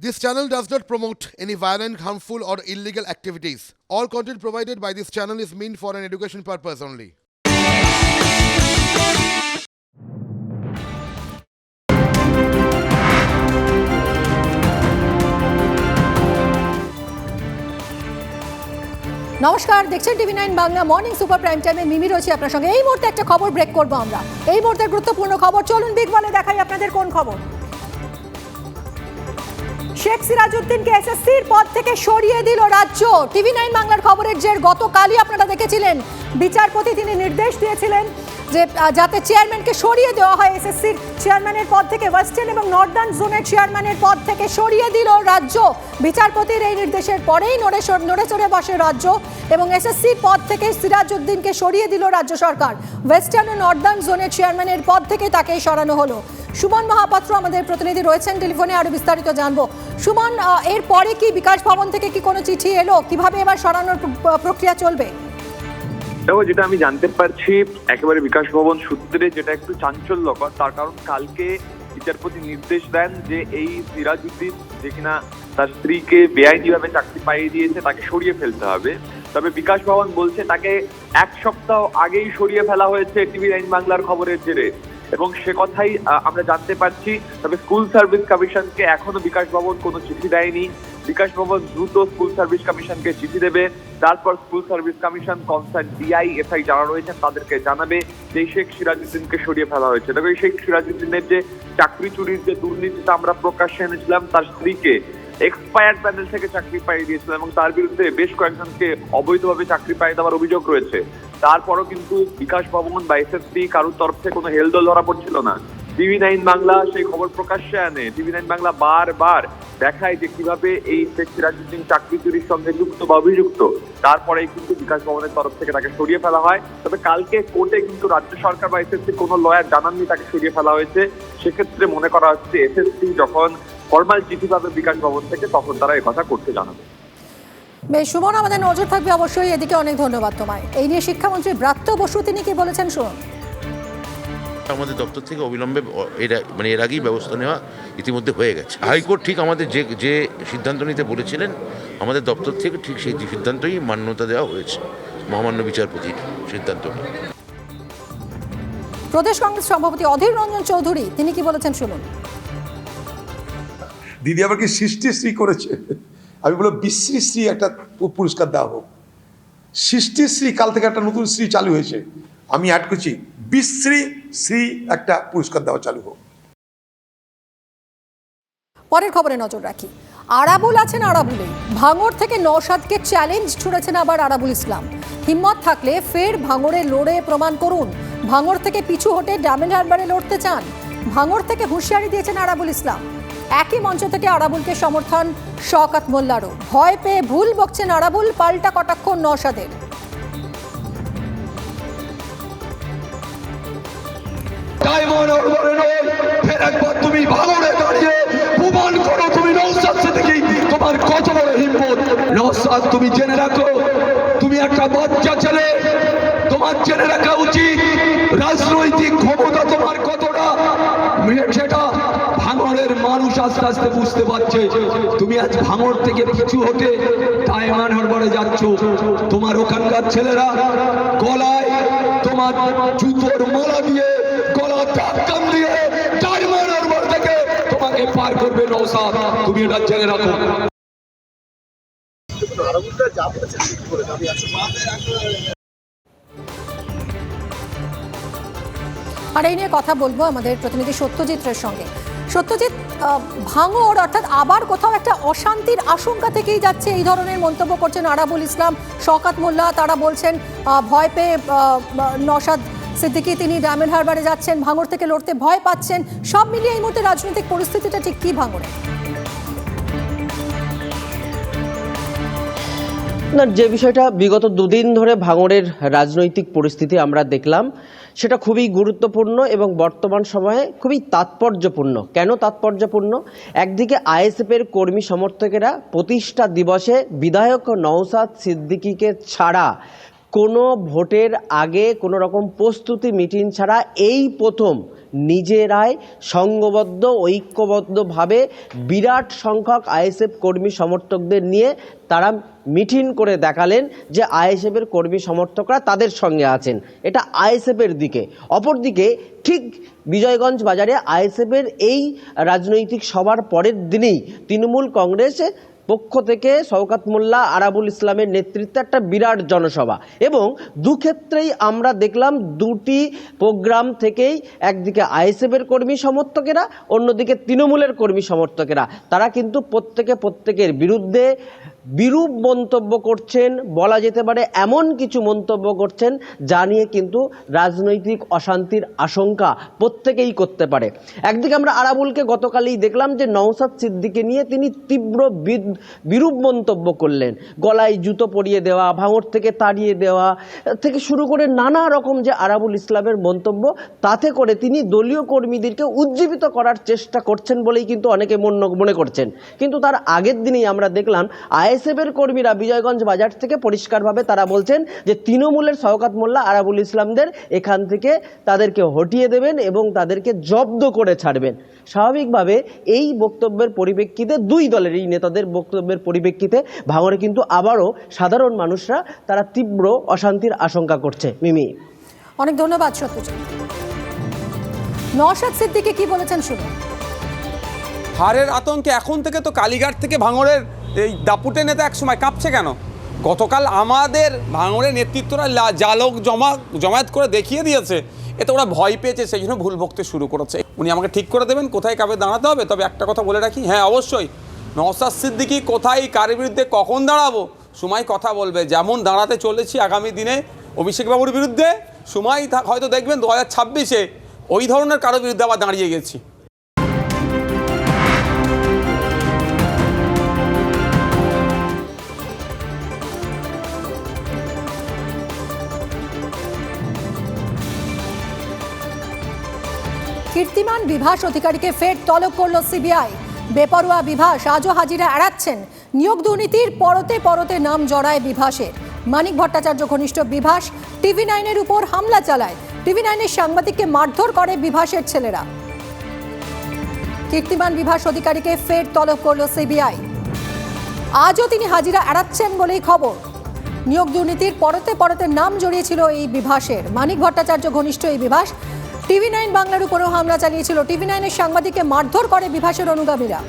This channel does not promote any violent, harmful, or illegal activities. All content provided by this channel is meant for an education purpose only. নমস্কার দেখছেন TV nine Bangla morning super prime টাইমে মিমি রয়েছে আপনার সঙ্গে এই মুহূর্তে একটা খবর ব্রেক করব আমরা এই মুহূর্তে গুরুত্বপূর্ণ খবর চলুন বিগ বলে দেখাই আপনাদের কোন খবর শেখ সিরাজউদ্দিনকে এসএসসির পদ থেকে সরিয়ে দিল রাজ্য। টিভি নাইন বাংলার খবরের জের গতকালই আপনারা দেখেছিলেন। বিচারপতি তিনি নির্দেশ দিয়েছিলেন যে যাতে চেয়ারম্যানকে সরিয়ে দেওয়া হয় এসএসসির চেয়ারম্যানের পদ থেকে ওয়েস্টার্ন এবং নর্দার্ন জোনের চেয়ারম্যানের পদ থেকে সরিয়ে দিল রাজ্য। বিচারপতির এই নির্দেশের পরেই নড়ে সর- নড়ে চড়ে বসে রাজ্য এবং এসএসসির পদ থেকে সিরাজউদ্দিনকে সরিয়ে দিল রাজ্য সরকার। ওয়েস্টার্ন ও নর্দার্ন জোনের চেয়ারম্যানের পদ থেকে তাকে সরানো হলো। সুমন মহাপাত্র আমাদের প্রতিনিধি রয়েছেন টেলিফোনে আরও বিস্তারিত জানব। সুমন আহ, এর পরে কি বিকাশ ভবন থেকে কি কোনো চিঠি এলো? কীভাবে এবার সরানোর প্র- প্রক্রিয়া চলবে? দেখো যেটা আমি জানতে পারছি একেবারে বিকাশ ভবন সূত্রে যেটা একটু চাঞ্চল্যকর তার কারণ কালকে বিচারপতি নির্দেশ দেন যে এই সিরাজউদ্দিন যে কিনা তার স্ত্রীকে বেআইনিভাবে চাকরি পাইয়ে দিয়েছে তাকে সরিয়ে ফেলতে হবে। তবে বিকাশ ভবন বলছে তাকে এক সপ্তাহ আগেই সরিয়ে ফেলা হয়েছে টিভি নাইন বাংলার খবরের জেরে। এবং সে কথাই আমরা জানতে পারছি। তবে স্কুল সার্ভিস কমিশনকে এখনও বিকাশ ভবন কোনো চিঠি দেয়নি। বিকাশ ভবন দ্রুত স্কুল সার্ভিস কমিশনকে চিঠি দেবে। তারপর school service commission concern DI SI যারা রয়েছেন তাদেরকে জানাবে যে শেখ সিরাজউদ্দিনকে সরিয়ে ফেলা হয়েছে। তবে শেখ সিরাজউদ্দিনের যে চাকরি চুরির যে দুর্নীতিটা আমরা প্রকাশ্যে এনেছিলাম, তার স্ত্রীকে এক্সপায়ার্ড প্যানেল থেকে চাকরি পাইয়ে দিয়েছিল এবং তার বিরুদ্ধে বেশ কয়েকজনকে অবৈধভাবে চাকরি পাইয়ে দেওয়ার অভিযোগ রয়েছে। তারপরও কিন্তু বিকাশ ভবন বা এসএসপি কারোর তরফ থেকে কোনো হেলদোল ধরা পড়ছিল না। টিভি নাইন বাংলা সেই খবর প্রকাশ্যে আনে। টিভি নাইন বাংলা বারবার দেখায় যে কীভাবে এই শেখ সিরাজউদ্দিন চাকরি চুরির সঙ্গে যুক্ত বা অভিযুক্ত। তারপরেই কিন্তু বিকাশ ভবনের তরফ থেকে তাকে সরিয়ে ফেলা হয়। তবে কালকে কোর্টে কিন্তু রাজ্য সরকার বা এসএসসি কোনো লয়ার জানাননি তাকে সরিয়ে ফেলা হয়েছে। সেক্ষেত্রে মনে করা হচ্ছে এসএসসি যখন ফর্মাল চিঠি পাবে বিকাশ ভবন থেকে, তখন তারা কথা করতে জানাবে। বেশ সুমন আমাদের নজর থাকবে অবশ্যই। এদিকে অনেক ধন্যবাদ তোমায়। এই নিয়ে শিক্ষামন্ত্রী ব্রাত্য বসু তিনি কি বলেছেন শুনুন। আমাদের দপ্তর থেকে অবিলম্বে এর মানে এর আগেই ব্যবস্থা নেওয়া ইতিমধ্যে হয়ে গেছে। হাইকোর্ট ঠিক আমাদের যে যে সিদ্ধান্ত নিতে বলেছিলেন আমাদের দপ্তর থেকে ঠিক সেই সিদ্ধান্তই মান্যতা দেওয়া হয়েছে। মহামান্য বিচারপতির সিদ্ধান্ত প্রদেশ কংগ্রেস সভাপতি অধীর রঞ্জন চৌধুরী তিনি কি বলেছেন শুনুন। দিদি আবার কি সৃষ্টি শ্রী করেছে? আমি বলব বিশ্রীশ্রী একটা পুরস্কার দেওয়া হোক। সৃষ্টিশ্রী কাল থেকে একটা নতুন শ্রী চালু হয়েছে। আমি অ্যাড করছি, বিশ্রী শ্রী একটা পুরস্কার দেওয়া চালু হোক। পরের খবরে নজর রাখি। আরাবুল আছেন আরাবুলে। ভাঙড় থেকে নওশাদকে চ্যালেঞ্জ ছুড়েছেন আবার আরাবুল ইসলাম। হিম্মত থাকলে ফের ভাঙড়ে লড়ে প্রমাণ করুন। ভাঙড় থেকে পিছু হটে ডায়মন্ড হারবারে লড়তে চান। ভাঙড় থেকে হুঁশিয়ারি দিয়েছেন আরাবুল ইসলাম। একই মঞ্চ থেকে আরাবুলকে সমর্থন শওকাত মোল্লারও। ভয় পেয়ে ভুল বকছেন আরাবুল, পাল্টা কটাক্ষ একবার তুমি জেনে রাখো, তুমি একটা বাচ্চা ছেলে। তোমার জেনে রাখা উচিত, রাজনৈতিক ক্ষমতা তোমার কতটা? মানুষ আস্তে আস্তে বুঝতে পারছে, তুমি আজ ভাঙড় থেকে পিছু হতে ডায়মন্ড হারবারে যাচ্ছ। তোমার ওখানকার ছেলেরা গলায় তোমার জুতোর মালা দিয়ে গলা দিয়ে হারবার থেকে তোমাকে পার করবে তুমি এটা জেনে রাখো। আর এই নিয়ে কথা বলব আমাদের প্রতিনিধি সত্যজিৎরের সঙ্গে। সত্যজিৎ ভাঙর অর্থাৎ আবার কোথাও একটা অশান্তির আশঙ্কা থেকেই যাচ্ছে এই ধরনের মন্তব্য করছেন আরাবুল ইসলাম, শওকাত মোল্লা। তারা বলছেন ভয় পেয়ে নসাদ সিদ্দিকি সিদ্দিকী তিনি ডায়মন্ড হারবারে যাচ্ছেন ভাঙর থেকে লড়তে ভয় পাচ্ছেন। সব মিলিয়ে এই মুহূর্তে রাজনৈতিক পরিস্থিতিটা ঠিক কী ভাঙড়ে? না যে বিষয়টা বিগত দুদিন ধরে ভাঙড়ের রাজনৈতিক পরিস্থিতি আমরা দেখলাম, সেটা খুবই গুরুত্বপূর্ণ এবং বর্তমান সময়ে খুবই তাৎপর্যপূর্ণ। কেন তাৎপর্যপূর্ণ? একদিকে আইএসএফের কর্মী সমর্থকেরা প্রতিষ্ঠা দিবসে বিধায়ক নওসাদ সিদ্দিকীকে ছাড়া কোনো ভোটের আগে কোনো রকম প্রস্তুতি মিটিং ছাড়া এই প্রথম নিজেরাই সংঘবদ্ধ ঐক্যবদ্ধভাবে বিরাট সংখ্যক আইএসএফ কর্মী সমর্থকদের নিয়ে তারা মিটিং করে দেখালেন যে আইএসএফের কর্মী সমর্থকরা তাদের সঙ্গে আছেন। এটা আইএসএফের দিকে। অপরদিকে ঠিক বিজয়গঞ্জ বাজারে আইএসএফের এই রাজনৈতিক সভার পরের দিনেই তৃণমূল কংগ্রেস পক্ষ থেকে শওকাত মোল্লা আরাবুল ইসলামের নেতৃত্বে একটা বিরাট জনসভা। এবং দুক্ষেত্রেই আমরা দেখলাম দুটি প্রোগ্রাম থেকেই একদিকে আইএসএফের কর্মী সমর্থকেরা, অন্যদিকে তৃণমূলের কর্মী সমর্থকেরা। তারা কিন্তু প্রত্যেকে প্রত্যেকের বিরুদ্ধে বিরূপ মন্তব্য করছেন, বলা যেতে পারে এমন কিছু মন্তব্য করছেন, যা নিয়ে কিন্তু রাজনৈতিক অশান্তির আশঙ্কা প্রত্যেকেই করতে পারে। একদিকে আমরা আরাবুলকে গতকালই দেখলাম যে নওসাদ সিদ্দিকে নিয়ে তিনি তীব্র বিরূপ মন্তব্য করলেন। গলায় জুতো পরিয়ে দেওয়া, ভাঙর থেকে তাড়িয়ে দেওয়া, থেকে শুরু করে নানা রকম যে আরাবুল ইসলামের মন্তব্য, তাতে করে তিনি দলীয় কর্মীদেরকে উজ্জীবিত করার চেষ্টা করছেন বলেই কিন্তু অনেকে মন- করছেন। কিন্তু তার আগের দিনেই আমরা দেখলাম আইএসএফের কর্মীরা বিজয়গঞ্জ বাজার থেকে পরিষ্কারভাবে তারা বলছেন যে তৃণমূলের শওকাত মোল্লা আরাবুল ইসলামদের এখান থেকে তাদেরকে হটিয়ে দেবেন এবং তাদেরকে জব্দ করে ছাড়বেন। স্বাভাবিকভাবে এই বক্তব্যের পরিপ্রেক্ষিতে দুই দলের এই নেতাদের বক্তব্যের পরিপ্রেক্ষিতে ভাঙড়ে কিন্তু আবারও সাধারণ মানুষরা তারা তীব্র অশান্তির আশঙ্কা করছে। মিমি। অনেক ধন্যবাদ সত্যজিৎ নওশাদ সিদ্দিকি কি বলেছেন শুনুন। হারের আতঙ্কে এখন থেকে তো কালীঘাট থেকে ভাঙড়ের এই দাপুটে নেতা এক সময় কাঁপছে কেন? গতকাল আমাদের ভাঙড়ের নেতৃত্বরা জালক জমা, জমায়েত করে দেখিয়ে দিয়েছে। এতে ওরা ভয় পেয়েছে সেই জন্য ভুল বকতে শুরু করেছে। উনি আমাকে ঠিক করে দেবেন, কোথায় কাবে দাঁড়াতে হবে? তবে একটা কথা বলে রাখি হ্যাঁ অবশ্যই। নওসাদ সিদ্দিকি কোথায়, কার বিরুদ্ধে, কখন দাঁড়াবো? সময় কথা বলবে, যেমন দাঁড়াতে চলেছি আগামী দিনে অভিষেকবাবুর বিরুদ্ধে সময় হয়তো দেখবেন দু হাজার ছাব্বিশে ওই ধরনের কারোর বিরুদ্ধে আবার দাঁড়িয়ে গেছি। কীর্তিমান বিভাস অধিকারীকে ফের তলব করল সিবিআই। বেপরোয়া বিভাস আজও হাজিরা এড়াচ্ছেন। নিয়োগ দুর্নীতির পরতে পরতে নাম জড়ায় বিভাসের। মানিক ভট্টাচার্য ঘনিষ্ঠ বিভাস, টিভি নাইনের উপর হামলা চালায়। টিভি নাইনের সাংবাদিককে মারধর করে বিভাসের ছেলেরা। কীর্তিমান বিভাস অধিকারীকে ফের তলব করল সিবিআই। আজও তিনি হাজিরা এড়াচ্ছেন বলেই খবর। নিয়োগ দুর্নীতির পরতে পরতে নাম জড়িয়েছিল এই বিভাসের। মানিক ভট্টাচার্য ঘনিষ্ঠ এই বিভাস টিভি নাইন বাংলার উপরও হামলা চালিয়েছিল। টিভি নাইনের সাংবাদিককে মারধর করে বিভাসের অনুগামীরা।